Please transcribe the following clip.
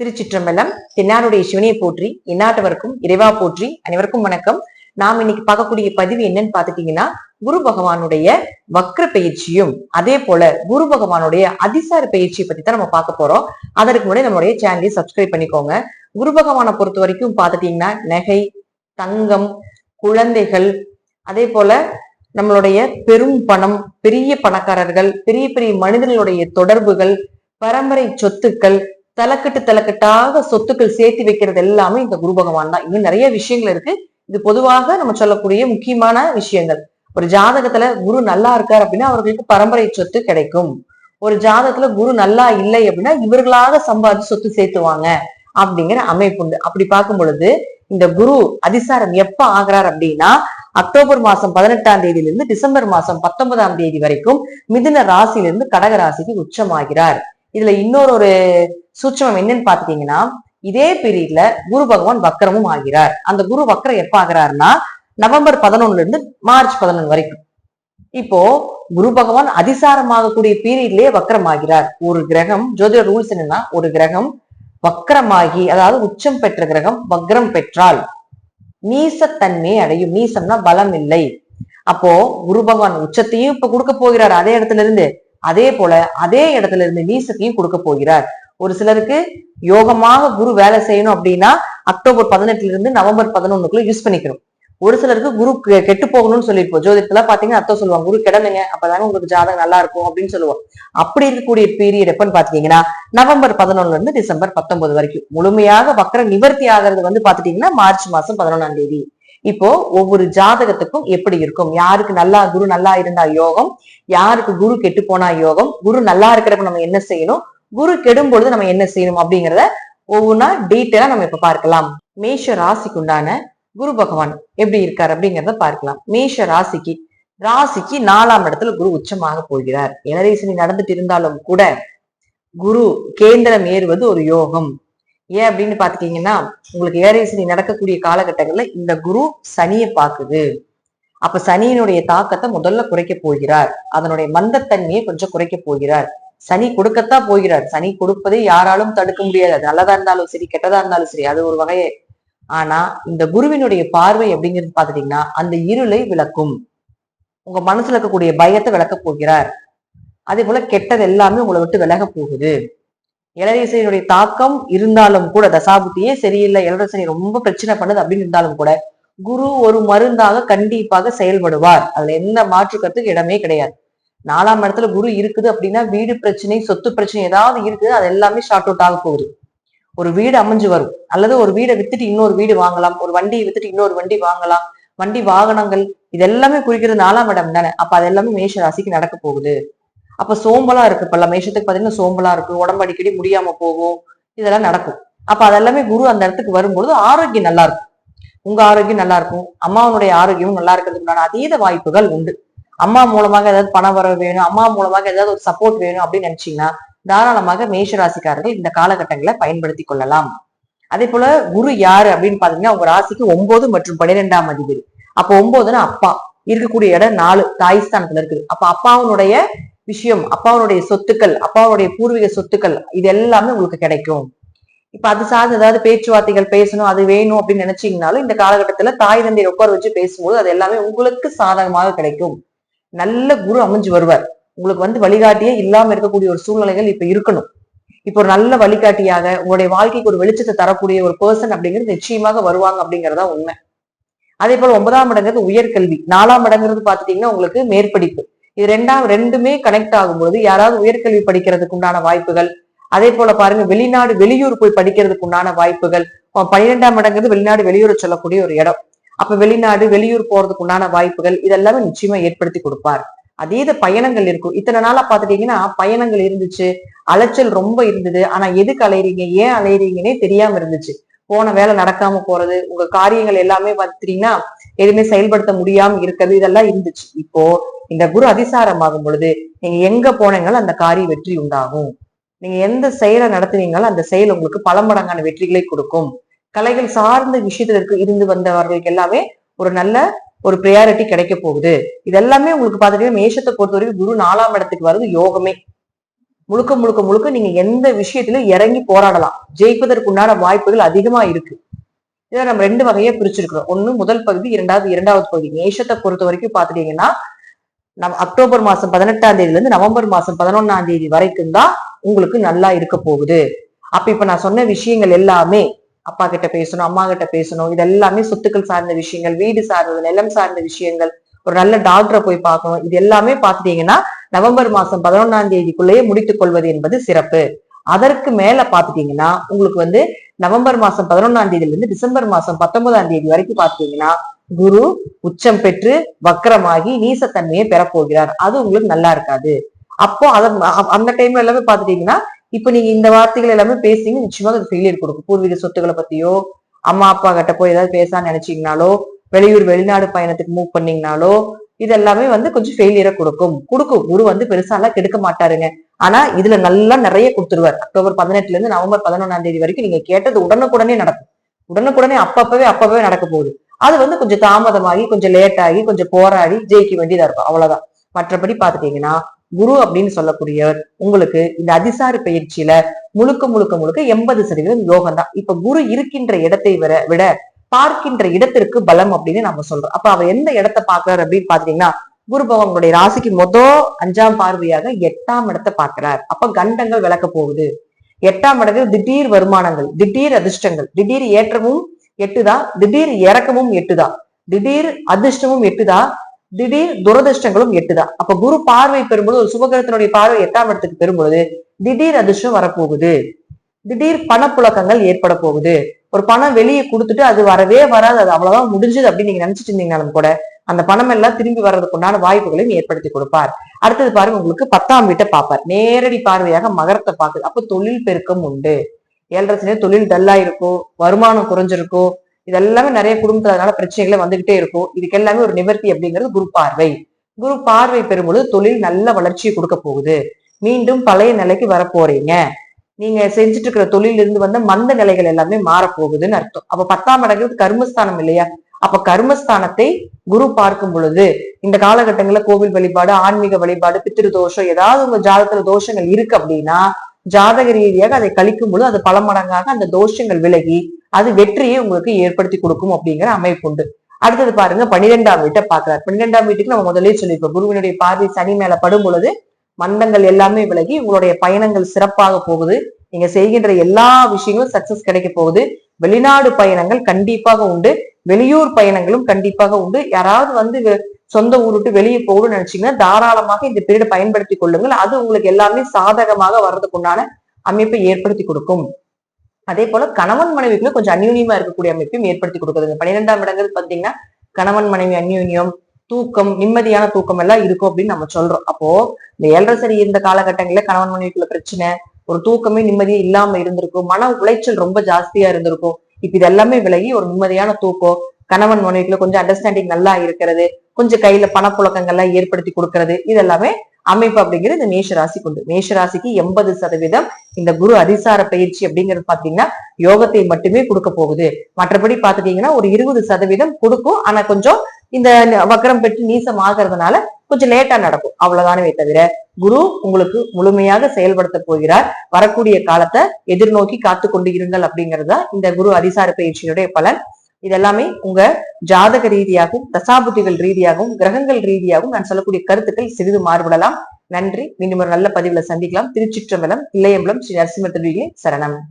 திருச்சிற்றம்பலம் தென்னாருடைய சிவனியை போற்றி எந்நாட்டவருக்கும் இறைவா போற்றி அனைவருக்கும் வணக்கம். நாம் இன்னைக்கு பார்க்கக்கூடிய பதிவு என்னன்னு பாத்துட்டீங்கன்னா குரு பகவானுடைய வக்ர பயிற்சியும் அதே போல குரு பகவானுடைய அதிசார பயிற்சியை பத்தி தான் நம்ம பார்க்க போறோம். அதற்கு முன்னாடி நம்மளுடைய சேனலை சப்ஸ்கிரைப் பண்ணிக்கோங்க. குரு பகவானை பொறுத்த வரைக்கும் பார்த்துட்டீங்கன்னா நகை தங்கம் குழந்தைகள் அதே போல நம்மளுடைய பெரும் பணம் பெரிய பணக்காரர்கள் பெரிய பெரிய மனிதர்களுடைய தொடர்புகள் பரம்பரை சொத்துக்கள் தலைக்கட்டு தலைக்கட்டாக சொத்துக்கள் சேர்த்து வைக்கிறது எல்லாமே இந்த குரு பகவான் தான். இன்னும் நிறைய விஷயங்கள் இருக்கு. இது பொதுவாக நம்ம சொல்லக்கூடிய முக்கியமான விஷயங்கள். ஒரு ஜாதகத்துல குரு நல்லா இருக்கார் அப்படின்னா அவர்களுக்கு பரம்பரை சொத்து கிடைக்கும். ஒரு ஜாதகத்துல குரு நல்லா இல்லை அப்படின்னா இவர்களாக சம்பாதிச்சு சொத்து சேர்த்துவாங்க அப்படிங்கிற அமைப்பு உண்டு. அப்படி பார்க்கும் பொழுது இந்த குரு அதிசாரம் எப்ப ஆகிறார் அப்படின்னா அக்டோபர் மாசம் பதினெட்டாம் தேதியிலிருந்து டிசம்பர் மாசம் பத்தொன்பதாம் தேதி வரைக்கும் மிதுன ராசியிலிருந்து கடக ராசிக்கு உச்சமாகிறார். இதுல இன்னொரு ஒரு சூட்சமம் என்னன்னு பாத்துட்டீங்கன்னா இதே பீரியட்ல குரு பகவான் வக்கரமும் ஆகிறார். அந்த குரு வக்கரம் எப்ப ஆகிறாருன்னா நவம்பர் பதினொன்னுல இருந்து மார்ச் பதினொன்று வரைக்கும். இப்போ குரு பகவான் அதிசாரமாகக்கூடிய பீரியட்லயே வக்கரமாகிறார் ஒரு கிரகம் ஜோதிட ரூல்ஸ் என்னன்னா ஒரு கிரகம் வக்கரமாகி அதாவது உச்சம் பெற்ற கிரகம் வக்ரம் பெற்றால் நீசத்தன்மையை அடையும். நீசம்னா பலம் இல்லை. அப்போ குரு பகவான் உச்சத்தையும் இப்ப கொடுக்க போகிறார் அதே இடத்துல இருந்து. அதே போல அதே இடத்துல இருந்து நீசத்தையும் கொடுக்க போகிறார். ஒரு சிலருக்கு யோகமாக குரு வேலை செய்யணும் அப்படின்னா அக்டோபர் பதினெட்டுல இருந்து நவம்பர் பதினொன்னுக்குள்ள யூஸ் பண்ணிக்கணும். ஒரு சிலருக்கு குரு கெட்டு போகணும்னு சொல்லியிருப்போம். ஜோதிடத்துல பாத்தீங்கன்னா அத்தம் சொல்லுவாங்க. குரு கிடனுங்க அப்பதாங்க உங்களுக்கு ஜாதகம் நல்லா இருக்கும் அப்படின்னு சொல்லுவோம். அப்படி இருக்கக்கூடிய பீரியட் எப்பன்னு பாத்தீங்கன்னா நவம்பர் பதினொன்னுல இருந்து டிசம்பர் பத்தொன்பது வரைக்கும். முழுமையாக வக்கர நிவர்த்தி ஆகிறது வந்து பாத்துட்டீங்கன்னா மார்ச் மாசம் பதினொன்னாம் தேதி. இப்போ ஒவ்வொரு ஜாதகத்துக்கும் எப்படி இருக்கும்? யாருக்கு நல்லா குரு நல்லா இருந்தா யோகம்? யாருக்கு குரு கெட்டு போனா யோகம்? குரு நல்லா இருக்கிறப்ப நம்ம என்ன செய்யணும்? குரு கெடும் பொழுது நம்ம என்ன செய்யணும் அப்படிங்கிறத ஒவ்வொன்றா டீட்டெயிலா நம்ம இப்ப பார்க்கலாம். மேஷ ராசிக்கு உண்டான குரு பகவான் எப்படி இருக்கார் அப்படிங்கிறத பார்க்கலாம். மேஷ ராசிக்கு ராசிக்கு நாலாம் இடத்துல குரு உச்சமாக போகிறார். இளரேசனி நடந்துட்டு இருந்தாலும் கூட குரு கேந்திரம் ஏறுவது ஒரு யோகம். ஏன் அப்படின்னு பாத்துட்டீங்கன்னா உங்களுக்கு ஏரேசனி நடக்கக்கூடிய காலகட்டங்கள்ல இந்த குரு சனியை பாக்குது அப்ப சனியினுடைய தாக்கத்தை முதல்ல குறைக்க போகிறார். அதனுடைய மந்தத்தன்மையை கொஞ்சம் குறைக்க போகிறார். சனி கொடுக்கத்தான் போகிறார். சனி கொடுப்பதை யாராலும் தடுக்க முடியாது. அது நல்லதா இருந்தாலும் சரி கெட்டதா இருந்தாலும் சரி அது ஒரு வகையே. ஆனா இந்த குருவினுடைய பார்வை அப்படிங்கிறது பாத்துட்டீங்கன்னா அந்த இருளை விளக்கும். உங்க மனசுல இருக்கக்கூடிய பயத்தை விளக்க போகிறார். அதே போல கெட்டது எல்லாமே உங்களை விட்டு விலக போகுது. இளரசனியுடைய தாக்கம் இருந்தாலும் கூட தசாபுத்தியே சரியில்லை இளரசனி ரொம்ப பிரச்சனை பண்ணுது அப்படின்னு இருந்தாலும் கூட குரு ஒரு மருந்தாக கண்டிப்பாக செயல்படுவார். அதுல எந்த மாற்று இடமே கிடையாது. நாலாம் இடத்துல குரு இருக்குது அப்படின்னா வீடு பிரச்சனை சொத்து பிரச்சனை ஏதாவது இருக்குது அது எல்லாமே ஷார்ட் அவுட் ஆக போகுது. ஒரு வீடு அமைஞ்சு வரும். அல்லது ஒரு வீடை வித்துட்டு இன்னொரு வீடு வாங்கலாம். ஒரு வண்டியை வித்துட்டு இன்னொரு வண்டி வாங்கலாம். வண்டி வாகனங்கள் இது எல்லாமே குறிக்கிறது நாலாம் இடம் தானே. அப்ப அது எல்லாமே மேஷ ராசிக்கு நடக்க போகுது. அப்ப சோம்பலா இருக்கு. இப்ப மேஷத்துக்கு பாத்தீங்கன்னா சோம்பலா இருக்கு. உடம்பு அடிக்கடி முடியாம போகும். இதெல்லாம் நடக்கும். அப்ப அதெல்லாமே குரு அந்த இடத்துக்கு வரும்பொழுது ஆரோக்கியம் நல்லா இருக்கும். உங்க ஆரோக்கியம் நல்லா இருக்கும். அம்மாவனுடைய ஆரோக்கியமும் நல்லா இருக்கிறதுக்குண்டான அதீத வாய்ப்புகள் உண்டு. அம்மா மூலமாக ஏதாவது பணம் வர வேணும் அம்மா மூலமாக ஏதாவது ஒரு சப்போர்ட் வேணும் அப்படின்னு நினைச்சீங்கன்னா தாராளமாக மேஷராசிக்காரர்கள் இந்த காலகட்டங்களை பயன்படுத்தி கொள்ளலாம். அதே போல குரு யாரு அப்படின்னு பாத்தீங்கன்னா உங்க ராசிக்கு ஒன்பது மற்றும் பன்னிரெண்டாம் அதிபதி. அப்போ ஒன்பதுன்னா அப்பா. இருக்கக்கூடிய இடம் நாலு. தாய் ஸ்தானத்துல இருக்குது. அப்ப அப்பாவுடைய விஷயம் அப்பாவுடைய சொத்துக்கள் அப்பாவுடைய பூர்வீக சொத்துக்கள் இது எல்லாமே உங்களுக்கு கிடைக்கும். இப்ப அது சார்ந்து ஏதாவது பேச்சுவார்த்தைகள் பேசணும் அது வேணும் அப்படின்னு நினைச்சீங்கனாலும் இந்த காலகட்டத்துல தாய் தந்தையை உட்கார வச்சு பேசும்போது அது எல்லாமே உங்களுக்கு சாதகமாக கிடைக்கும். நல்ல குரு அமைஞ்சு வருவார். உங்களுக்கு வந்து வழிகாட்டியே இல்லாம இருக்கக்கூடிய ஒரு சூழ்நிலைகள் இப்ப இருக்கணும். இப்ப ஒரு நல்ல வழிகாட்டியாக உங்களுடைய வாழ்க்கைக்கு ஒரு வெளிச்சத்தை தரக்கூடிய ஒரு பர்சன் அப்படிங்கிறது நிச்சயமாக வருவாங்க அப்படிங்கறதா உண்மை. அதே போல ஒன்பதாம் இடங்கிறது உயர்கல்வி. நாலாம் இடங்கிறது பாத்துட்டீங்கன்னா உங்களுக்கு மேற்படிப்பு. இது ரெண்டாம் ரெண்டுமே கனெக்ட் ஆகும்போது யாராவது உயர்கல்வி படிக்கிறதுக்கு உண்டான வாய்ப்புகள் அதே போல பாருங்க வெளிநாடு வெளியூர் போய் படிக்கிறதுக்கு உண்டான வாய்ப்புகள் பன்னிரெண்டாம் இடங்கிறது வெளிநாடு வெளியூர் சொல்லக்கூடிய ஒரு இடம். அப்ப வெளிநாடு வெளியூர் போறதுக்கு உண்டான வாய்ப்புகள் இதெல்லாமே நிச்சயமா ஏற்படுத்தி கொடுப்பார். அதீத பயணங்கள் இருக்கும். இத்தனை நாளா பாத்துட்டீங்கன்னா பயணங்கள் இருந்துச்சு அலைச்சல் ரொம்ப இருந்தது. ஆனா எதுக்கு அலையிறீங்க? ஏன் அலையிறீங்கன்னே தெரியாம இருந்துச்சு. போன வேலை நடக்காம போறது உங்க காரியங்கள் எல்லாமே பார்த்துட்டீங்கன்னா எதுவுமே செயல்படுத்த முடியாம இருக்கிறது இதெல்லாம் இருந்துச்சு. இப்போ இந்த குரு அதிசாரமாகும் பொழுது நீங்க எங்க போனீங்களோ அந்த காரிய வெற்றி உண்டாகும். நீங்க எந்த செயலை நடத்துனீங்களோ அந்த செயல் உங்களுக்கு பல மடங்கான வெற்றிகளை கொடுக்கும். கலைகள் சார்ந்த விஷயத்துல இருக்கு இருந்து வந்தவர்களுக்கு எல்லாமே ஒரு நல்ல ஒரு ப்ரையாரிட்டி கிடைக்க போகுது. இதெல்லாமே உங்களுக்கு பார்த்துட்டீங்கன்னா மேஷத்தை பொறுத்த வரைக்கும் குரு நாலாம் இடத்துக்கு வருது யோகமே. முழுக்க முழுக்க முழுக்க நீங்க எந்த விஷயத்திலும் இறங்கி போராடலாம். ஜெயிப்பதற்குண்டான வாய்ப்புகள் அதிகமா இருக்கு. இதை நம்ம ரெண்டு வகையா பிரிச்சிருக்கிறோம். ஒண்ணு முதல் பகுதி இரண்டாவது இரண்டாவது பகுதி. மேஷத்தை பொறுத்த வரைக்கும் பாத்துட்டீங்கன்னா நம்ம அக்டோபர் மாசம் பதினெட்டாம் தேதியில இருந்து நவம்பர் மாசம் பதினொன்னாம் தேதி வரைக்கும் தான் உங்களுக்கு நல்லா இருக்க போகுது. அப்ப இப்ப நான் சொன்ன விஷயங்கள் எல்லாமே அப்பா கிட்ட பேசணும் அம்மா கிட்ட பேசணும். இது எல்லாமே சொத்துக்கள் சார்ந்த விஷயங்கள் வீடு சார்ந்தது நிலம் சார்ந்த விஷயங்கள். ஒரு நல்ல டாக்டரை போய் பார்க்கணும். இது எல்லாமே பாத்துட்டீங்கன்னா நவம்பர் மாசம் பதினொன்னாம் தேதிக்குள்ளேயே முடித்துக் கொள்வது என்பது சிறப்பு. அதற்கு மேல பாத்துட்டீங்கன்னா உங்களுக்கு வந்து நவம்பர் மாசம் பதினொன்னாம் தேதியில இருந்து டிசம்பர் மாசம் பத்தொன்பதாம் தேதி வரைக்கும் பாத்தீங்கன்னா குரு உச்சம் பெற்று வக்கரமாகி நீசத்தன்மையை பெறப்போகிறார். அது உங்களுக்கு நல்லா இருக்காது. அப்போ அத அந்த டைம்ல எல்லாமே பாத்துட்டீங்கன்னா இப்ப நீங்க இந்த வார்த்தைகள் எல்லாமே பேசிங்க நிச்சயமாக அது ஃபெயிலியர் கொடுக்கும். பூர்வீக சொத்துக்களை பத்தியோ அம்மா அப்பா கிட்ட போய் ஏதாவது பேசான்னு நினைச்சீங்கனாலோ வெளியூர் வெளிநாடு பயணத்துக்கு மூவ் பண்ணீங்கனாலோ இதெல்லாமே வந்து கொஞ்சம் ஃபெயிலியரை கொடுக்கும். கொடுக்கும். குரு வந்து பெருசாலாம் கெடுக்க மாட்டாருங்க. ஆனா இதுல நல்லா நிறைய கொடுத்துருவார். அக்டோபர் பதினெட்டுல இருந்து நவம்பர் பதினொன்னாம் தேதி வரைக்கும் நீங்க கேட்டது உடனுக்குடனே நடக்கும். உடனுக்குடனே அப்பப்பவே அப்பவே நடக்க போகுது. அது வந்து கொஞ்சம் தாமதமாகி கொஞ்சம் லேட் ஆகி கொஞ்சம் போராடி ஜெயிக்க வேண்டியதா இருக்கும். அவ்வளவுதான். மற்றபடி பாத்துட்டீங்கன்னா குரு அப்படின்னு சொல்லக்கூடியவர் உங்களுக்கு இந்த அதிசார பயிற்சியில முழுக்க முழுக்க முழுக்க எண்பது சதவீதம் யோகம் தான். இப்ப குரு இருக்கின்ற இடத்தை விட விட பார்க்கின்ற இடத்திற்கு பலம் அப்படின்னு நம்ம சொல்றோம். அப்ப அவர் எந்த இடத்தை பாக்குறாரு அப்படின்னு பாத்தீங்கன்னா குரு பகவானுடைய ராசிக்கு மொத அஞ்சாம் பார்வையாக எட்டாம் இடத்தை பார்க்கிறார். அப்ப கண்டங்கள் விளக்க போகுது. எட்டாம் இடத்தில் திடீர் வருமானங்கள் திடீர் அதிர்ஷ்டங்கள் திடீர் ஏற்றமும் எட்டுதான் திடீர் இறக்கமும் எட்டுதான் திடீர் அதிர்ஷ்டமும் எட்டுதான் திடீர் துரதிருஷ்டங்களும் எட்டுதான் அப்ப குரு பார்வை பெறும்போது ஒரு சுபகிரத்தினுடைய பார்வை எட்டாம் இடத்துக்கு பெறும்பொழுது திடீர் அதிர்ஷ்டம் வரப்போகுது. திடீர் பணப்புழக்கங்கள் ஏற்பட போகுது. ஒரு பணம் வெளியே கொடுத்துட்டு அது வரவே வராது. அது அவ்வளவுதான் முடிஞ்சது அப்படின்னு நீங்க நினைச்சிட்டு இருந்தீங்கனாலும் கூட அந்த பணம் எல்லாம் திரும்பி வர்றதுக்குண்டான வாய்ப்புகளையும் ஏற்படுத்தி கொடுப்பார். அடுத்தது பாருங்க உங்களுக்கு பத்தாம் வீட்டை பார்ப்பார். நேரடி பார்வையாக மகரத்தை பார்க்குது. அப்ப தொழில் பெருக்கம் உண்டு. ஏழரை தொழில் டல்லா இருக்கும். வருமானம் குறைஞ்சிருக்கும். இதெல்லாமே நிறைய குடும்பத்துல அதனால பிரச்சனைகளை வந்துகிட்டே இருக்கும். இதுக்கு எல்லாமே ஒரு நிவர்த்தி அப்படிங்கிறது குரு பார்வை. குரு பார்வை பெறும்பொழுது தொழில் நல்ல வளர்ச்சியை கொடுக்க போகுது. மீண்டும் பழைய நிலைக்கு வரப்போறீங்க நீங்க செஞ்சுட்டு இருக்கிற தொழில இருந்து வந்த மந்த நிலைகள் எல்லாமே மாறப்போகுதுன்னு அர்த்தம். அப்ப பத்தாம் இடங்கிறது கர்மஸ்தானம் இல்லையா? அப்ப கர்மஸ்தானத்தை குரு பார்க்கும் பொழுது இந்த காலகட்டங்கள்ல கோவில் வழிபாடு ஆன்மீக வழிபாடு பித்திரு தோஷம் ஏதாவது உங்க ஜாதகத்துல தோஷங்கள் இருக்கு அப்படின்னா ஜாதக ரீதியாக அதை கழிக்கும் பொழுது அது பல மடங்காக அந்த தோஷங்கள் விலகி அது வெற்றியை உங்களுக்கு ஏற்படுத்தி கொடுக்கும் அப்படிங்கிற அமைப்பு உண்டு. அடுத்தது பாருங்க பன்னிரெண்டாம் வீட்டை பாக்குறாரு பன்னிரெண்டாம் வீட்டுக்கு நம்ம முதலே சொல்லியிருப்போம் குருவினுடைய பார்வை சனி மேல படும் பொழுது மந்தங்கள் எல்லாமே விலகி உங்களுடைய பயணங்கள் சிறப்பாக போகுது. நீங்க செய்கின்ற எல்லா விஷயங்களும் சக்சஸ் கிடைக்க போகுது. வெளிநாடு பயணங்கள் கண்டிப்பாக உண்டு. வெளியூர் பயணங்களும் கண்டிப்பாக உண்டு. யாராவது வந்து சொந்த ஊர் விட்டு வெளியே போகணும்னு நினைச்சீங்கன்னா தாராளமாக இந்த பீரியட் பயன்படுத்தி கொள்ளுங்கள். அது உங்களுக்கு எல்லாமே சாதகமாக வர்றதுக்கு உண்டான அமைப்பை ஏற்படுத்தி கொடுக்கும். அதே போல கணவன் மனைவிக்குள்ள கொஞ்சம் அந்யூன்யமா இருக்கக்கூடிய அமைப்பையும் ஏற்படுத்தி கொடுக்குதுங்க. பன்னிரெண்டாம் இடங்கள் பாத்தீங்கன்னா கணவன் மனைவி அந்யூன்யம் தூக்கம் நிம்மதியான தூக்கம் எல்லாம் இருக்கும் அப்படின்னு நம்ம சொல்றோம். அப்போ இந்த ஏழரை சரி இருந்த காலகட்டங்களில கணவன் மனைவிக்குள்ள பிரச்சனை ஒரு தூக்கமே நிம்மதியே இல்லாம இருந்திருக்கும் மன உளைச்சல் ரொம்ப ஜாஸ்தியா இருந்திருக்கும். இப்ப இது எல்லாமே விலகி ஒரு நிம்மதியான தூக்கம் கணவன் மனைவிக்குள்ள கொஞ்சம் அண்டர்ஸ்டாண்டிங் நல்லா இருக்கிறது கொஞ்சம் கையில பணப்புழக்கங்கள்லாம் ஏற்படுத்தி கொடுக்கறது இதெல்லாமே அமைப்பு அப்படிங்கிறது இந்த மேஷராசி கொண்டு மேஷராசிக்கு எண்பது சதவீதம் இந்த குரு அதிசார பயிற்சி அப்படிங்கிறது பாத்தீங்கன்னா யோகத்தை மட்டுமே கொடுக்க போகுது. மற்றபடி பாத்துட்டீங்கன்னா ஒரு இருபது சதவீதம் கொடுக்கும். ஆனா கொஞ்சம் இந்த வக்கரம் பெற்று நீசம் ஆகிறதுனால கொஞ்சம் லேட்டா நடக்கும். அவ்வளவுதானே தவிர குரு உங்களுக்கு முழுமையாக செயல்படுத்த போகிறார். வரக்கூடிய காலத்தை எதிர்நோக்கி காத்து கொண்டு இருங்கள் அப்படிங்கறத இந்த குரு அதிசார பயிற்சியினுடைய பலன். இதெல்லாமே உங்க ஜாதக ரீதியாகவும் தசாபுத்திகள் ரீதியாகவும் கிரகங்கள் ரீதியாகவும் நான் சொல்லக்கூடிய கருத்துக்கள் சிறிது மாறுபடலாம். நன்றி. மீண்டும் ஒரு நல்ல பதிவுல சந்திக்கலாம். திருச்சிற்றம்பலம் இளையம்பலம் ஸ்ரீ நரசிம்ம சரணம்.